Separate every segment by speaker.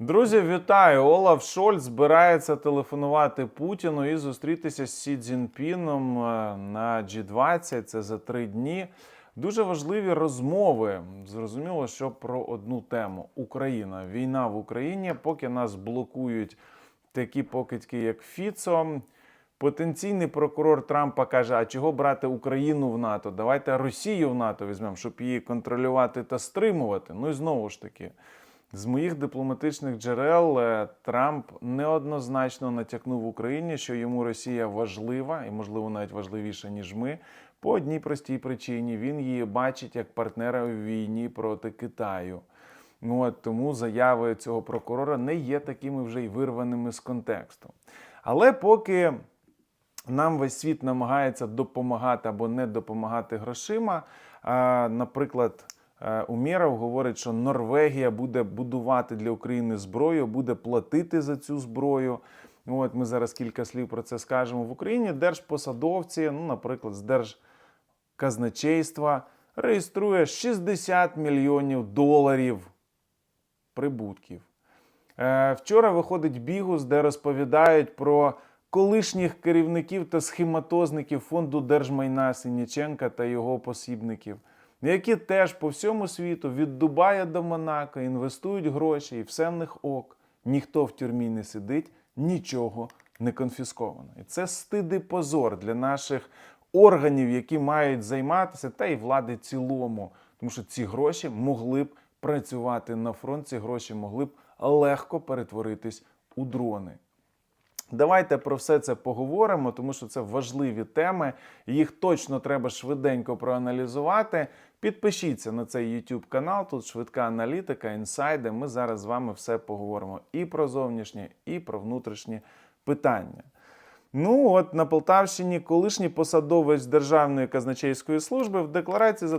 Speaker 1: Друзі, вітаю! Олаф Шольц збирається телефонувати Путіну і зустрітися з Сі Цзіньпіном е, на G20. Це за три дні. Дуже важливі розмови. Зрозуміло, що про одну тему: Україна, війна в Україні. Поки нас блокують такі покидьки, як Фіцо. Потенційний прокурор Трампа каже: а чого брати Україну в НАТО? Давайте Росію в НАТО візьмемо, щоб її контролювати та стримувати. Ну і знову ж таки. З моїх дипломатичних джерел е, Трамп неоднозначно натякнув Україні, що йому Росія важлива і, можливо, навіть важливіша, ніж ми. По одній простій причині він її бачить як партнера у війні проти Китаю. Ну, от, тому заяви цього прокурора не є такими вже й вирваними з контексту. Але поки нам весь світ намагається допомагати або не допомагати грошима, наприклад. Е, Умєров говорить, що Норвегія буде будувати для України зброю, буде платити за цю зброю. От ми зараз кілька слів про це скажемо. В Україні держпосадовці, ну, наприклад, з держказначейства, реєструє 60 мільйонів доларів прибутків. Е, Вчора виходить бігус, де розповідають про колишніх керівників та схематозників фонду держмайна Синіченка та його посібників які теж по всьому світу від Дубая до Монако інвестують гроші, і все в них ок. Ніхто в тюрмі не сидить, нічого не конфісковано. І це стид і позор для наших органів, які мають займатися, та й влади цілому. Тому що ці гроші могли б працювати на фронт, ці гроші могли б легко перетворитись у дрони. Давайте про все це поговоримо, тому що це важливі теми. Їх точно треба швиденько проаналізувати. Підпишіться на цей YouTube канал. Тут швидка аналітика, інсайди. Ми зараз з вами все поговоримо і про зовнішнє, і про внутрішні питання. Ну, от на Полтавщині колишній посадовець Державної казначейської служби в декларації за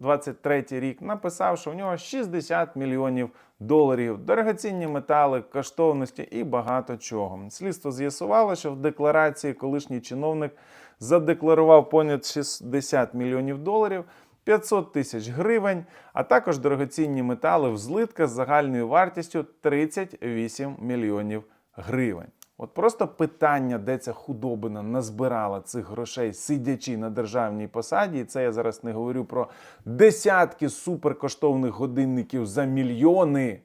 Speaker 1: 2023 рік написав, що в нього 60 мільйонів доларів, дорогоцінні метали, коштовності і багато чого. Слідство з'ясувало, що в декларації колишній чиновник задекларував понад 60 мільйонів доларів. 500 тисяч гривень, а також дорогоцінні метали в злитках з загальною вартістю 38 мільйонів гривень. От просто питання, де ця худобина назбирала цих грошей, сидячи на державній посаді, і це я зараз не говорю про десятки суперкоштовних годинників за мільйони.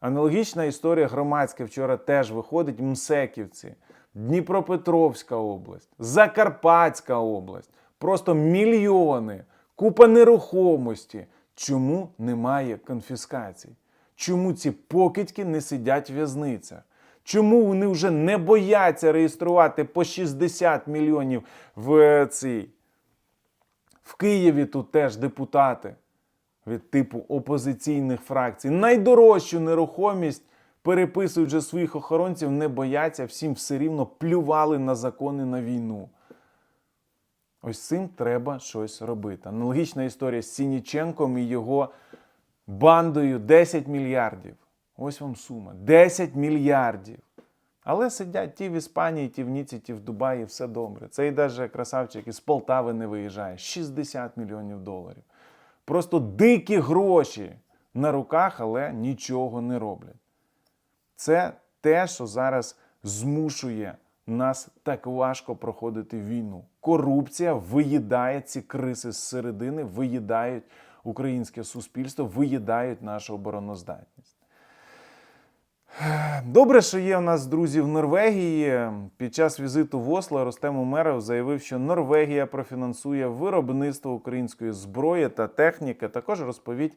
Speaker 1: Аналогічна історія громадська вчора теж виходить Мсеківці, Дніпропетровська область, Закарпатська область. Просто мільйони, купа нерухомості. Чому немає конфіскацій? Чому ці покидьки не сидять в в'язницях? Чому вони вже не бояться реєструвати по 60 мільйонів в цій? В Києві тут теж депутати від типу опозиційних фракцій. Найдорожчу нерухомість переписують вже своїх охоронців, не бояться, всім все рівно плювали на закони на війну. Ось цим треба щось робити. Аналогічна історія з Сініченком і його бандою 10 мільярдів. Ось вам сума. 10 мільярдів. Але сидять ті в Іспанії, ті в Ніці, ті в Дубаї, все добре. Цей даже красавчик із Полтави не виїжджає. 60 мільйонів доларів. Просто дикі гроші на руках, але нічого не роблять. Це те, що зараз змушує нас так важко проходити війну. Корупція виїдає ці криси зсередини, виїдають українське суспільство, виїдають нашу обороноздатність. Добре, що є у нас друзі в Норвегії. Під час візиту в Осло Ростем Умеров заявив, що Норвегія профінансує виробництво української зброї та техніки. Також розповідь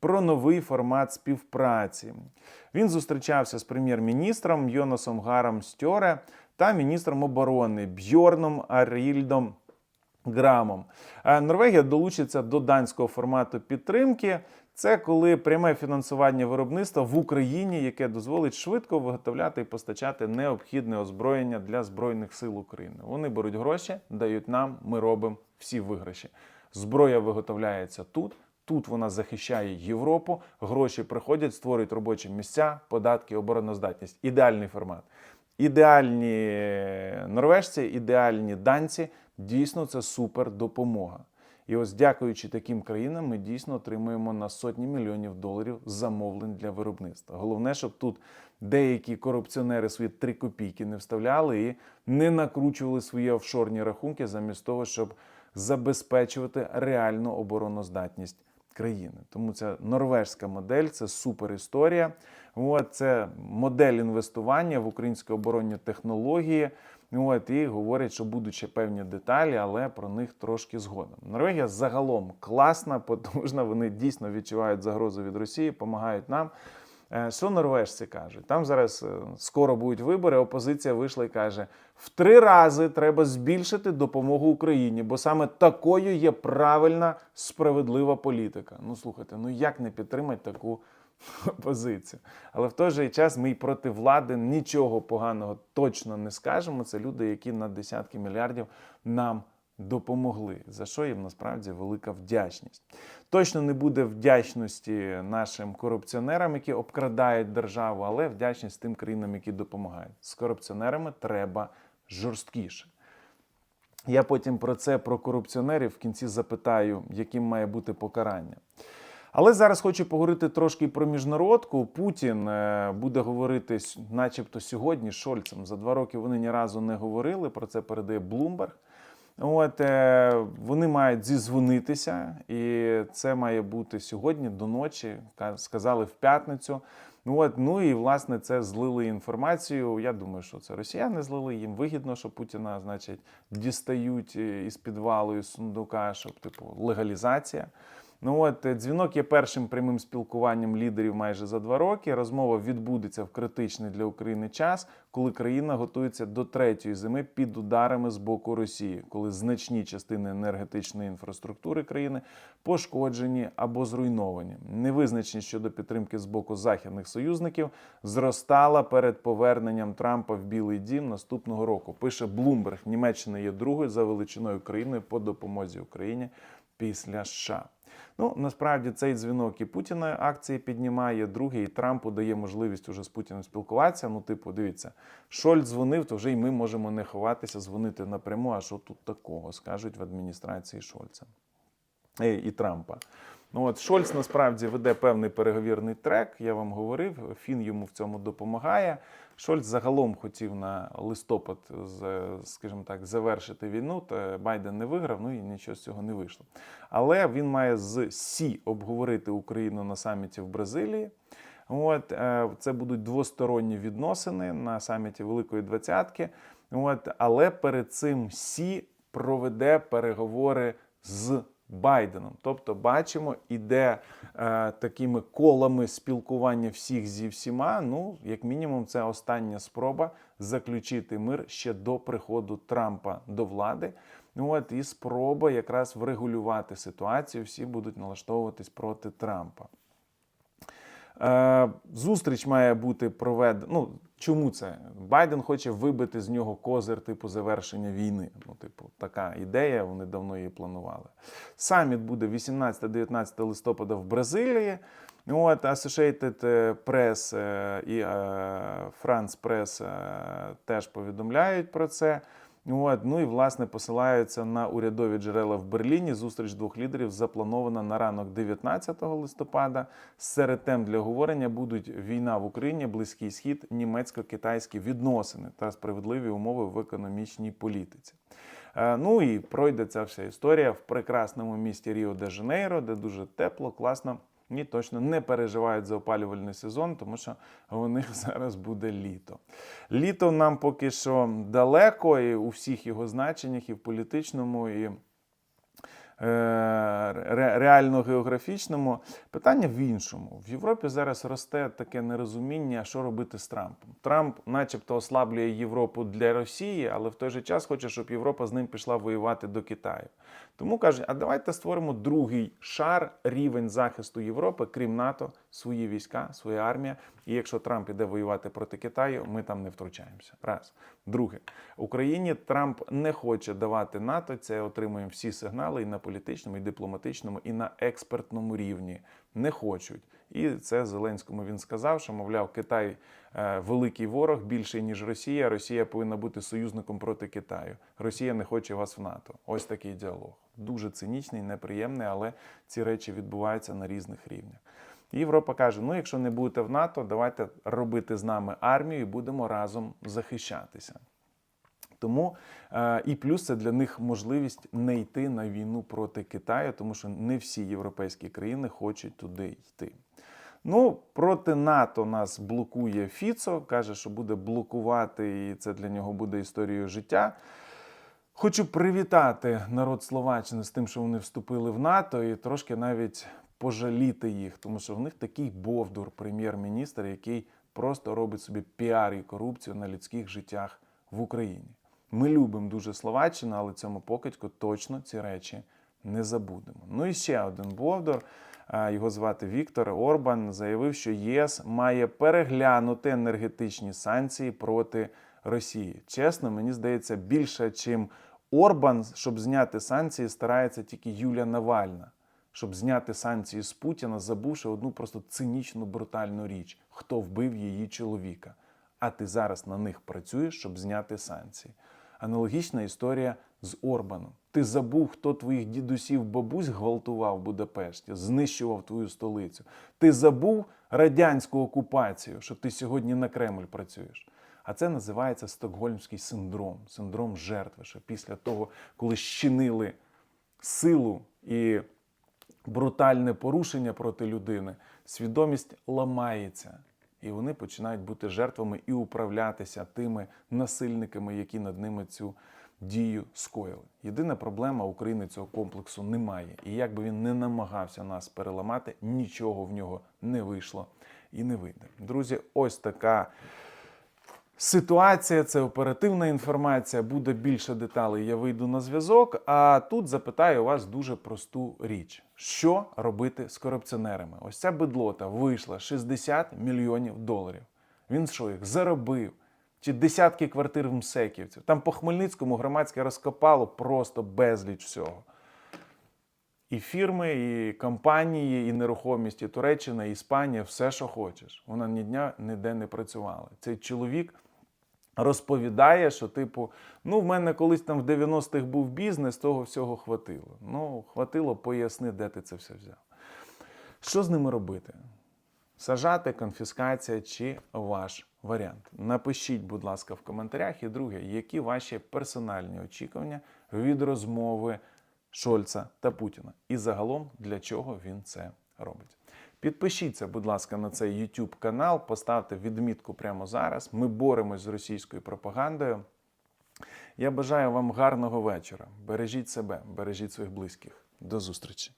Speaker 1: про новий формат співпраці. Він зустрічався з прем'єр-міністром Йонасом Гаром Стьоре та міністром оборони Бьорном Арільдом. Грамом. Е, Норвегія долучиться до данського формату підтримки. Це коли пряме фінансування виробництва в Україні, яке дозволить швидко виготовляти і постачати необхідне озброєння для Збройних сил України. Вони беруть гроші, дають нам, ми робимо всі виграші. Зброя виготовляється тут. Тут вона захищає Європу, гроші приходять, створюють робочі місця, податки, обороноздатність. Ідеальний формат. Ідеальні норвежці, ідеальні данці. Дійсно, це супер допомога. І ось, дякуючи таким країнам, ми дійсно отримуємо на сотні мільйонів доларів замовлень для виробництва. Головне, щоб тут деякі корупціонери свої три копійки не вставляли і не накручували свої офшорні рахунки замість того, щоб забезпечувати реальну обороноздатність країни. Тому це норвежська модель, це супер історія. От, це модель інвестування в українські оборонні технології. От, і говорять, що будуть ще певні деталі, але про них трошки згодом. Норвегія загалом класна, потужна. Вони дійсно відчувають загрозу від Росії, допомагають нам. Е, Що норвежці кажуть? Там зараз е, скоро будуть вибори. Опозиція вийшла і каже: в три рази треба збільшити допомогу Україні, бо саме такою є правильна справедлива політика. Ну слухайте, ну як не підтримати таку позицію? Але в той же час ми й проти влади нічого поганого точно не скажемо. Це люди, які на десятки мільярдів нам допомогли, за що їм насправді велика вдячність. Точно не буде вдячності нашим корупціонерам, які обкрадають державу, але вдячність тим країнам, які допомагають. З корупціонерами треба жорсткіше. Я потім про це, про корупціонерів в кінці запитаю, яким має бути покарання. Але зараз хочу поговорити трошки про міжнародку. Путін е, буде говорити, начебто, сьогодні з Шольцем. За два роки вони ні разу не говорили. Про це передає Блумберг. От е, вони мають зізвонитися, і це має бути сьогодні до ночі. Сказали в п'ятницю. Ну от ну і власне це злили інформацію. Я думаю, що це росіяни злили. Їм вигідно, що Путіна, значить, дістають е, із підвалу із сундука, щоб типу легалізація. Ну от е, дзвінок є першим прямим спілкуванням лідерів майже за два роки. Розмова відбудеться в критичний для України час, коли країна готується до третьої зими під ударами з боку Росії, коли значні частини енергетичної інфраструктури країни пошкоджені або зруйновані. Невизначеність щодо підтримки з боку західних союзників зростала перед поверненням Трампа в Білий Дім наступного року. Пише Блумберг. Німеччина є другою за величиною країною по допомозі Україні після США. Ну насправді цей дзвінок і Путіна акції піднімає. Другий і Трампу дає можливість уже з Путіним спілкуватися. Ну, типу, дивіться, Шольц дзвонив, то вже й ми можемо не ховатися, дзвонити напряму. А що тут такого скажуть в адміністрації Шольца Е, і Трампа. Ну от Шольц насправді веде певний переговірний трек. Я вам говорив. Фін йому в цьому допомагає. Шольц загалом хотів на листопад, скажімо так, завершити війну. Та Байден не виграв, ну і нічого з цього не вийшло. Але він має з Сі обговорити Україну на саміті в Бразилії. От е, це будуть двосторонні відносини на саміті Великої Двадцятки. От, але перед цим Сі проведе переговори з Байденом. Тобто, бачимо, іде е, такими колами спілкування всіх зі всіма. Ну, як мінімум, це остання спроба заключити мир ще до приходу Трампа до влади. Ну от і спроба якраз врегулювати ситуацію. Всі будуть налаштовуватись проти Трампа. Е, Зустріч має бути проведена. Ну чому це? Байден хоче вибити з нього козир типу завершення війни. Ну, типу, така ідея, вони давно її планували. Саміт буде 18-19 листопада в Бразилії. От Associated Press е, і е, France Press е, теж повідомляють про це. От, ну і власне посилаються на урядові джерела в Берліні. Зустріч двох лідерів запланована на ранок 19 листопада. Серед тем для говорення будуть війна в Україні, Близький Схід, німецько-китайські відносини та справедливі умови в економічній політиці. Е, Ну і пройде ця вся історія в прекрасному місті Ріо де Жанейро, де дуже тепло, класно. Ні, точно не переживають за опалювальний сезон, тому що у них зараз буде літо. Літо нам поки що далеко, і у всіх його значеннях, і в політичному, і реально географічному. Питання в іншому. В Європі зараз росте таке нерозуміння, що робити з Трампом. Трамп, начебто, ослаблює Європу для Росії, але в той же час хоче, щоб Європа з ним пішла воювати до Китаю. Тому кажуть, а давайте створимо другий шар, рівень захисту Європи, крім НАТО, свої війська, своя армія. І якщо Трамп іде воювати проти Китаю, ми там не втручаємося. Раз. Друге, Україні Трамп не хоче давати НАТО. Це отримуємо всі сигнали і на політичному, і дипломатичному, і на експертному рівні. Не хочуть. І це Зеленському він сказав, що мовляв, Китай е, великий ворог більший ніж Росія. Росія повинна бути союзником проти Китаю. Росія не хоче вас в НАТО. Ось такий діалог. Дуже цинічний, неприємний, але ці речі відбуваються на різних рівнях. Європа каже: ну, якщо не будете в НАТО, давайте робити з нами армію і будемо разом захищатися. Тому е, і плюс це для них можливість не йти на війну проти Китаю, тому що не всі європейські країни хочуть туди йти. Ну, проти НАТО нас блокує Фіцо, каже, що буде блокувати, і це для нього буде історією життя. Хочу привітати народ Словаччини з тим, що вони вступили в НАТО, і трошки навіть пожаліти їх, тому що в них такий бовдур, прем'єр-міністр, який просто робить собі піар і корупцію на людських життях в Україні. Ми любимо дуже Словаччину, але цьому покидьку точно ці речі не забудемо. Ну і ще один бовдур. а, Його звати Віктор Орбан заявив, що ЄС має переглянути енергетичні санкції проти Росії. Чесно, мені здається, більше, чим Орбан, щоб зняти санкції, старається тільки Юля Навальна, щоб зняти санкції з Путіна, забувши одну просто цинічну брутальну річ: хто вбив її чоловіка. А ти зараз на них працюєш, щоб зняти санкції. Аналогічна історія з Орбаном. Ти забув, хто твоїх дідусів бабусь гвалтував в Будапешті, знищував твою столицю. Ти забув радянську окупацію, що ти сьогодні на Кремль працюєш. А це називається стокгольмський синдром, синдром жертви. Що після того, коли щинили силу і брутальне порушення проти людини, свідомість ламається. І вони починають бути жертвами і управлятися тими насильниками, які над ними цю дію скоїли. Єдина проблема України цього комплексу немає. І як би він не намагався нас переламати, нічого в нього не вийшло і не вийде. Друзі, ось така ситуація, це оперативна інформація. Буде більше деталей. Я вийду на зв'язок. А тут запитаю вас дуже просту річ: що робити з корупціонерами? Ось ця бедлота вийшла 60 мільйонів доларів. Він що їх заробив? Чи десятки квартир в Мсеківців? Там по Хмельницькому громадське розкопало просто безліч всього. І фірми, і компанії, і нерухомість, і Туреччина, і Іспанія, все, що хочеш. Вона ні дня ніде не працювала. Цей чоловік розповідає, що, типу, ну, в мене колись там в 90-х був бізнес, того всього хватило. Ну, хватило, поясни, де ти це все взяв. Що з ними робити? Сажати, конфіскація чи ваш варіант? Напишіть, будь ласка, в коментарях. І друге, які ваші персональні очікування від розмови Шольца та Путіна? І загалом для чого він це робить? Підпишіться, будь ласка, на цей YouTube канал, поставте відмітку прямо зараз. Ми боремось з російською пропагандою. Я бажаю вам гарного вечора. Бережіть себе, бережіть своїх близьких. До зустрічі!